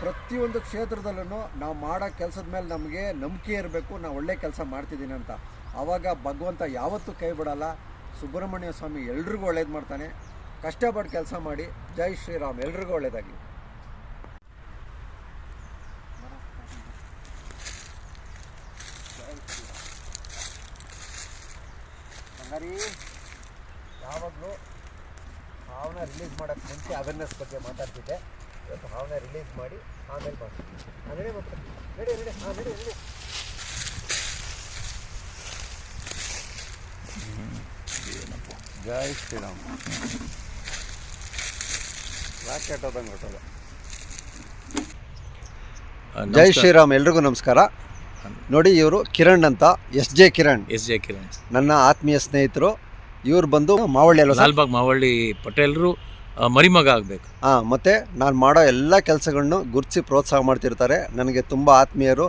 ಪ್ರತಿಯೊಂದು ಕ್ಷೇತ್ರದಲ್ಲೂ ನಾವು ಮಾಡೋ ಕೆಲಸದ ಮೇಲೆ ನಮಗೆ ನಂಬಿಕೆ ಇರಬೇಕು, ನಾವು ಒಳ್ಳೆ ಕೆಲಸ ಮಾಡ್ತಿದ್ದೀನಿ ಅಂತ. ಆವಾಗ ಭಗವಂತ ಯಾವತ್ತೂ ಕೈ ಬಿಡಲ್ಲ. ಸುಬ್ರಹ್ಮಣ್ಯ ಸ್ವಾಮಿ ಎಲ್ರಿಗೂ ಒಳ್ಳೇದು ಮಾಡ್ತಾನೆ. ಕಷ್ಟಪಟ್ಟು ಕೆಲಸ ಮಾಡಿ, ಜೈ ಶ್ರೀರಾಮ್, ಎಲ್ರಿಗೂ ಒಳ್ಳೇದಾಗಲಿ. ಯಾವಾಗಲೂ ಭಾವನೆ ರಿಲೀಸ್ ಮಾಡೋಕ್ಕೆ ಮುಂಚೆ ಅವೇರ್ನೆಸ್ ಬಗ್ಗೆ ಮಾತಾಡ್ತಿದ್ದೆ. ಭಾವನ ರಿಲೀಸ್ ಮಾಡಿ ಆಮೇಲೆ ಮಾಡ್ತೀನಿ. ನಡೆ ನಡಿ ನಡೆ ನಡೆ ನಡಿ. ಹಾಂ ನಡೆ ನಡೆ. ಜೈ ಶ್ರೀರಾಮ್. ರಾಕೆಟ್ ಹೋದಂಗೆ ಹೊಟ್ಟೋದ ಜೈ ಶ್ರೀರಾಮ್ ಎಲ್ರಿಗೂ ನಮಸ್ಕಾರ. ನೋಡಿ ಇವರು ಕಿರಣ್ ಅಂತ S J Kiran. S J Kiran. ನನ್ನ ಆತ್ಮೀಯ ಸ್ನೇಹಿತರು ಇವ್ರು ಬಂದು ಮಾವಳ್ಳಿ ಅಲ್ವಾ ಲಾಲ್ಬಾಗ್ ಮಾವಳ್ಳಿ ಪಟೇಲ್ರು ಮರಿಮಗ ಆಗಬೇಕು. ಹಾಂ ಮತ್ತು ನಾನು ಮಾಡೋ ಎಲ್ಲ ಕೆಲಸಗಳನ್ನು ಗುರುತಿಸಿ ಪ್ರೋತ್ಸಾಹ ಮಾಡ್ತಿರ್ತಾರೆ. ನನಗೆ ತುಂಬ ಆತ್ಮೀಯರು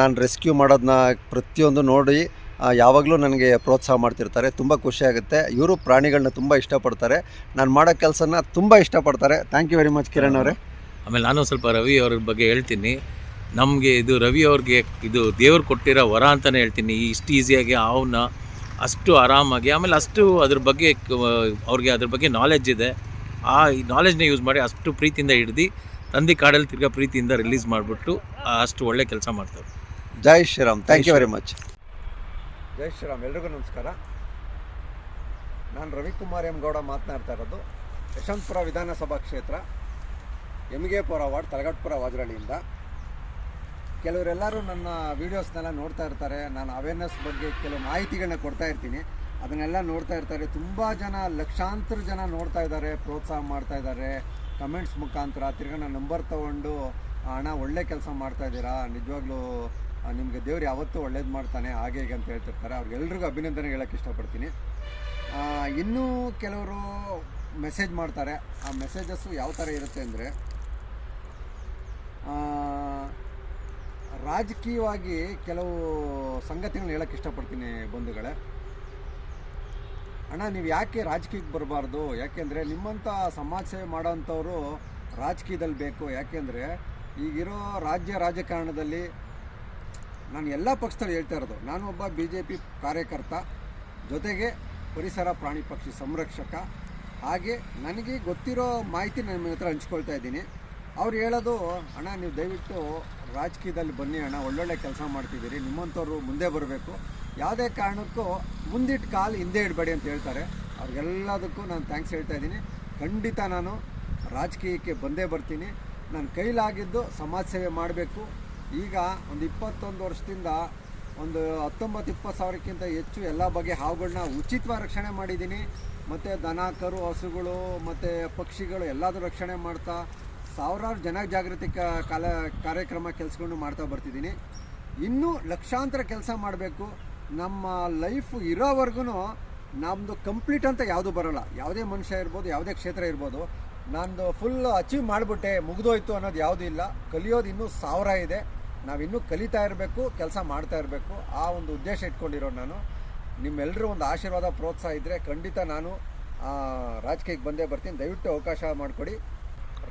ನಾನು ರೆಸ್ಕ್ಯೂ ಮಾಡೋದನ್ನ ಪ್ರತಿಯೊಂದು ನೋಡಿ ಯಾವಾಗಲೂ ನನಗೆ ಪ್ರೋತ್ಸಾಹ ಮಾಡ್ತಿರ್ತಾರೆ. ತುಂಬ ಖುಷಿಯಾಗುತ್ತೆ ಇವರು ಪ್ರಾಣಿಗಳನ್ನ ತುಂಬ ಇಷ್ಟಪಡ್ತಾರೆ. ನಾನು ಮಾಡೋ ಕೆಲಸನ ತುಂಬ ಇಷ್ಟಪಡ್ತಾರೆ. Thank you very much Kiran ಅವರೇ. ಆಮೇಲೆ ನಾನು ಸ್ವಲ್ಪ ರವಿ ಅವ್ರ ಬಗ್ಗೆ ಹೇಳ್ತೀನಿ. ನಮಗೆ ಇದು ರವಿ ಅವ್ರಿಗೆ ಇದು ದೇವ್ರು ಕೊಟ್ಟಿರೋ ವರ ಅಂತಲೇ ಹೇಳ್ತೀನಿ. ಇಷ್ಟು ಈಸಿಯಾಗಿ ಅವನ್ನ ಅಷ್ಟು ಆರಾಮಾಗಿ ಆಮೇಲೆ ಅಷ್ಟು ಅದ್ರ ಬಗ್ಗೆ ಅವ್ರಿಗೆ ಅದ್ರ ಬಗ್ಗೆ ನಾಲೆಜ್ ಇದೆ. ಆ ನಾಲೆಜ್ನ ಯೂಸ್ ಮಾಡಿ ಅಷ್ಟು ಪ್ರೀತಿಯಿಂದ ಹಿಡ್ದು ನಂದಿ ಕಾಡಲ್ಲಿ ತಿರ್ಗಾ ಪ್ರೀತಿಯಿಂದ ರಿಲೀಸ್ ಮಾಡಿಬಿಟ್ಟು ಅಷ್ಟು ಒಳ್ಳೆ ಕೆಲಸ ಮಾಡ್ತಾರೆ. ಜೈ Shriram. Thank you very much ಜೈ ಶ್ರೀರಾಮ್. ಎಲ್ರಿಗೂ ನಮಸ್ಕಾರ. ನಾನು ರವಿಕುಮಾರ್ ಎಂ ಗೌಡ ಮಾತನಾಡ್ತಾ ಇರೋದು. ಯಶವಂತಪುರ ವಿಧಾನಸಭಾ ಕ್ಷೇತ್ರ ಎಮ್ಗೆಪುರ ವಾರ್ಡ್ ತಲಗಟ್ಪುರ ವಾಜರಳ್ಳಿಯಿಂದ ಕೆಲವರೆಲ್ಲರೂ ನನ್ನ ವೀಡಿಯೋಸ್ನೆಲ್ಲ ನೋಡ್ತಾ ಇರ್ತಾರೆ. ನಾನು ಅವೇರ್ನೆಸ್ ಬಗ್ಗೆ ಕೆಲವು ಮಾಹಿತಿಗಳನ್ನ ಕೊಡ್ತಾ ಇರ್ತೀನಿ. ಅದನ್ನೆಲ್ಲ ನೋಡ್ತಾ ಇರ್ತಾರೆ. ತುಂಬ ಜನ, ಲಕ್ಷಾಂತರ ಜನ ನೋಡ್ತಾ ಇದ್ದಾರೆ, ಪ್ರೋತ್ಸಾಹ ಮಾಡ್ತಾ ಇದ್ದಾರೆ. ಕಮೆಂಟ್ಸ್ ಮುಖಾಂತರ ತಿರ್ಗಿ ನಂಬರ್ ತೊಗೊಂಡು ಹಣ ಒಳ್ಳೆ ಕೆಲಸ ಮಾಡ್ತಾ ಇದ್ದೀರಾ? ನಿಜವಾಗ್ಲೂ ನಿಮಗೆ ದೇವ್ರು ಯಾವತ್ತೂ ಒಳ್ಳೇದು ಮಾಡ್ತಾನೆ, ಹಾಗೆ ಹೀಗೆ ಅಂತ ಹೇಳ್ತಿರ್ತಾರೆ. ಅವ್ರಿಗೆಲ್ರಿಗೂ ಅಭಿನಂದನೆ ಹೇಳೋಕ್ಕೆ ಇಷ್ಟಪಡ್ತೀನಿ. ಇನ್ನೂ ಕೆಲವರು ಮೆಸೇಜ್ ಮಾಡ್ತಾರೆ. ಆ ಮೆಸೇಜಸ್ಸು ಯಾವ ಥರ ಇರುತ್ತೆ ಅಂದರೆ ರಾಜಕೀಯವಾಗಿ ಕೆಲವು ಸಂಗತಿಗಳನ್ನ ಹೇಳೋಕ್ಕೆ ಇಷ್ಟಪಡ್ತೀನಿ ಬಂಧುಗಳೇ. ಅಣ್ಣ, ನೀವು ಯಾಕೆ ರಾಜಕೀಯಕ್ಕೆ ಬರಬಾರ್ದು? ಯಾಕೆಂದರೆ ನಿಮ್ಮಂಥ ಸಮಾಜ ಸೇವೆ ಮಾಡೋಂಥವ್ರು ರಾಜಕೀಯದಲ್ಲಿ ಬೇಕು. ಯಾಕೆಂದರೆ ಈಗಿರೋ ರಾಜ್ಯ ರಾಜಕಾರಣದಲ್ಲಿ ನಾನು ಎಲ್ಲ ಪಕ್ಷದಲ್ಲಿ ಹೇಳ್ತಾ ಇರೋದು, ನಾನು ಒಬ್ಬ ಬಿ ಜೆ ಪಿ ಕಾರ್ಯಕರ್ತ, ಜೊತೆಗೆ ಪರಿಸರ ಪ್ರಾಣಿ ಪಕ್ಷಿ ಸಂರಕ್ಷಕ. ಹಾಗೆ ನನಗೆ ಗೊತ್ತಿರೋ ಮಾಹಿತಿ ನನ್ನ ಹತ್ರ ಹಂಚ್ಕೊಳ್ತಾ ಇದ್ದೀನಿ. ಅವ್ರು ಹೇಳೋದು, ಅಣ್ಣ, ನೀವು ದಯವಿಟ್ಟು ರಾಜಕೀಯದಲ್ಲಿ ಬನ್ನಿ ಅಣ್ಣ, ಒಳ್ಳೊಳ್ಳೆ ಕೆಲಸ ಮಾಡ್ತಿದ್ದೀರಿ, ನಿಮ್ಮಂಥವ್ರು ಮುಂದೆ ಬರಬೇಕು. ಯಾವುದೇ ಕಾರಣಕ್ಕೂ ಮುಂದಿಟ್ಟು ಕಾಲು ಹಿಂದೆ ಇಡಬೇಡಿ ಅಂತ ಹೇಳ್ತಾರೆ. ಅವ್ರಿಗೆಲ್ಲದಕ್ಕೂ ನಾನು ಥ್ಯಾಂಕ್ಸ್ ಹೇಳ್ತಾ ಇದ್ದೀನಿ. ಖಂಡಿತ ನಾನು ರಾಜಕೀಯಕ್ಕೆ ಬಂದೇ ಬರ್ತೀನಿ. ನನ್ನ ಕೈಲಾಗಿದ್ದು ಸಮಾಜ ಸೇವೆ ಮಾಡಬೇಕು. ಈಗ ಒಂದು ಇಪ್ಪತ್ತೊಂದು ವರ್ಷದಿಂದ ಒಂದು ಹತ್ತೊಂಬತ್ತು, ಇಪ್ಪತ್ತು ಸಾವಿರಕ್ಕಿಂತ ಹೆಚ್ಚು ಎಲ್ಲ ಬಗೆ ಹಾವುಗಳನ್ನ ಉಚಿತವಾಗಿ ರಕ್ಷಣೆ ಮಾಡಿದ್ದೀನಿ. ಮತ್ತು ದನ, ಕರು, ಹಸುಗಳು, ಮತ್ತು ಪಕ್ಷಿಗಳು ಎಲ್ಲದೂ ರಕ್ಷಣೆ ಮಾಡ್ತಾ ಸಾವಿರಾರು ಜನ ಜಾಗೃತಿ ಕಾಲ, ಕಾರ್ಯಕ್ರಮ ಕೆಲಸಗಳನ್ನು ಮಾಡ್ತಾ ಬರ್ತಿದ್ದೀನಿ. ಇನ್ನೂ ಲಕ್ಷಾಂತರ ಕೆಲಸ ಮಾಡಬೇಕು. ನಮ್ಮ ಲೈಫ್ ಇರೋವರೆಗೂ ನಮ್ಮದು ಕಂಪ್ಲೀಟ್ ಅಂತ ಯಾವುದು ಬರೋಲ್ಲ. ಯಾವುದೇ ಮನುಷ್ಯ ಇರ್ಬೋದು, ಯಾವುದೇ ಕ್ಷೇತ್ರ ಇರ್ಬೋದು, ನಂದು ಫುಲ್ ಅಚೀವ್ ಮಾಡಿಬಿಟ್ಟೆ, ಮುಗಿದೋಯ್ತು ಅನ್ನೋದು ಯಾವುದೂ ಇಲ್ಲ. ಕಲಿಯೋದು ಇನ್ನೂ ಸಾವಿರ ಇದೆ. ನಾವಿನ್ನೂ ಕಲಿತಾ ಇರಬೇಕು, ಕೆಲಸ ಮಾಡ್ತಾ ಇರಬೇಕು, ಆ ಒಂದು ಉದ್ದೇಶ ಇಟ್ಕೊಂಡಿರೋ ನಾನು. ನಿಮ್ಮೆಲ್ಲರೂ ಒಂದು ಆಶೀರ್ವಾದ, ಪ್ರೋತ್ಸಾಹ ಇದ್ದರೆ ಖಂಡಿತ ನಾನು ರಾಜಕೀಯಕ್ಕೆ ಬಂದೇ ಬರ್ತೀನಿ. ದಯವಿಟ್ಟು ಅವಕಾಶ ಮಾಡಿಕೊಡಿ.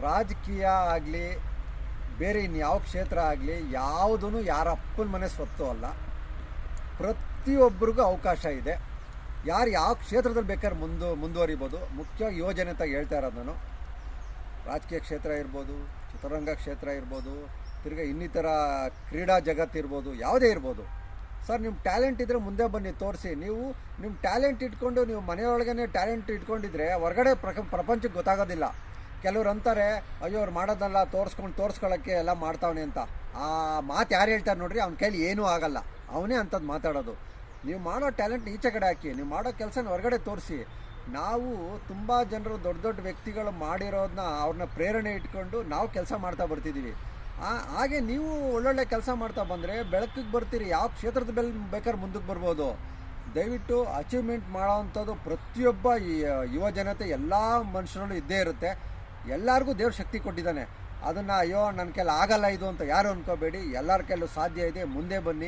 ರಾಜಕೀಯ ಆಗಲಿ, ಬೇರೆ ಇನ್ಯಾವ ಕ್ಷೇತ್ರ ಆಗಲಿ ಯಾವುದೂ ಯಾರ ಅಪ್ಪನ ಮನೆ ಸ್ವತ್ತು ಅಲ್ಲ. ಪ್ರತಿಯೊಬ್ಬರಿಗೂ ಅವಕಾಶ ಇದೆ. ಯಾರು ಯಾವ ಕ್ಷೇತ್ರದಲ್ಲಿ ಬೇಕಾದ್ರೆ ಮುಂದು, ಮುಂದುವರಿಬೋದು. ಮುಖ್ಯವಾಗಿ ಯೋಜನೆ ಅಂತ ಹೇಳ್ತಾ ಇರೋದು ನಾನು ರಾಜಕೀಯ ಕ್ಷೇತ್ರ ಇರ್ಬೋದು ಚಿತ್ರರಂಗ ಕ್ಷೇತ್ರ ಇರ್ಬೋದು, ತಿರ್ಗಿ ಇನ್ನಿತರ ಕ್ರೀಡಾ ಜಗತ್ತು ಇರ್ಬೋದು, ಯಾವುದೇ ಇರ್ಬೋದು. ಸರ್ ನಿಮ್ಮ ಟ್ಯಾಲೆಂಟ್ ಇದ್ದರೆ ಮುಂದೆ ಬನ್ನಿ, ತೋರಿಸಿ. ನೀವು ನಿಮ್ಮ ಟ್ಯಾಲೆಂಟ್ ಇಟ್ಕೊಂಡು, ನೀವು ಮನೆಯೊಳಗೇ ಟ್ಯಾಲೆಂಟ್ ಇಟ್ಕೊಂಡಿದ್ರೆ ಹೊರಗಡೆ ಪ್ರಪಂಚಕ್ಕೆ ಗೊತ್ತಾಗೋದಿಲ್ಲ. ಕೆಲವ್ರು ಅಂತಾರೆ, ಅಯ್ಯೋ, ಅವ್ರು ಮಾಡೋದಲ್ಲ, ತೋರಿಸ್ಕೊಂಡು ತೋರಿಸ್ಕೊಳ್ಳೋಕ್ಕೆ ಎಲ್ಲ ಮಾಡ್ತಾವನೆ ಅಂತ. ಆ ಮಾತು ಯಾರು ಹೇಳ್ತಾರೆ ನೋಡ್ರಿ, ಅವ್ನ ಕೈಲಿ ಏನೂ ಆಗಲ್ಲ. ಅವನೇ ಅಂಥದ್ದು ಮಾತಾಡೋದು. ನೀವು ಮಾಡೋ ಟ್ಯಾಲೆಂಟ್ ಈಚೆ ಕಡೆ ಹಾಕಿ, ನೀವು ಮಾಡೋ ಕೆಲಸನ ಹೊರಗಡೆ ತೋರಿಸಿ. ನಾವು ತುಂಬ ಜನರು ದೊಡ್ಡ ದೊಡ್ಡ ವ್ಯಕ್ತಿಗಳು ಮಾಡಿರೋದನ್ನ ಅವ್ರನ್ನ ಪ್ರೇರಣೆ ಇಟ್ಕೊಂಡು ನಾವು ಕೆಲಸ ಮಾಡ್ತಾ ಬರ್ತಿದ್ದೀವಿ ಹಾಗೆ ನೀವು ಒಳ್ಳೊಳ್ಳೆ ಕೆಲಸ ಮಾಡ್ತಾ ಬಂದರೆ ಬೆಳಕಿಗೆ ಬರ್ತೀರಿ, ಯಾವ ಕ್ಷೇತ್ರದ ಬೆಲ್ ಬೇಕಾದ್ರೆ ಮುಂದಕ್ಕೆ ಬರ್ಬೋದು. ದಯವಿಟ್ಟು ಅಚೀವ್ಮೆಂಟ್ ಮಾಡೋವಂಥದ್ದು ಪ್ರತಿಯೊಬ್ಬ ಯುವ ಜನತೆ, ಎಲ್ಲ ಮನುಷ್ಯರಲ್ಲೂ ಇದ್ದೇ ಇರುತ್ತೆ. ಎಲ್ಲರಿಗೂ ದೇವ್ರ ಶಕ್ತಿ ಕೊಟ್ಟಿದ್ದಾನೆ. ಅದನ್ನು ಅಯ್ಯೋ ನನ್ನ ಕೈಲಿ ಆಗಲ್ಲ ಇದು ಅಂತ ಯಾರು ಅನ್ಕೋಬೇಡಿ. ಎಲ್ಲರ ಕೈಲೂ ಸಾಧ್ಯ ಇದೆ. ಮುಂದೆ ಬನ್ನಿ.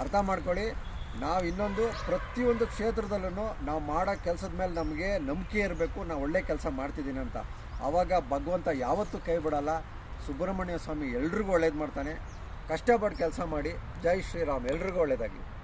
ಅರ್ಥ ಮಾಡ್ಕೊಳ್ಳಿ. ನಾವು ಇನ್ನೊಂದು ಪ್ರತಿಯೊಂದು ಕ್ಷೇತ್ರದಲ್ಲೂ ನಾವು ಮಾಡೋ ಕೆಲಸದ ಮೇಲೆ ನಮಗೆ ನಂಬಿಕೆ ಇರಬೇಕು. ನಾವು ಒಳ್ಳೆ ಕೆಲಸ ಮಾಡ್ತಿದ್ದೀನಿ ಅಂತ. ಆವಾಗ ಭಗವಂತ ಯಾವತ್ತೂ ಕೈ ಬಿಡಲ್ಲ. ಸುಬ್ರಹ್ಮಣ್ಯ ಸ್ವಾಮಿ ಎಲ್ರಿಗೂ ಒಳ್ಳೇದು ಮಾಡ್ತಾನೆ. ಕಷ್ಟಪಟ್ಟು ಕೆಲಸ ಮಾಡಿ. ಜೈ ಶ್ರೀರಾಮ್. ಎಲ್ರಿಗೂ ಒಳ್ಳೇದಾಗಲಿ.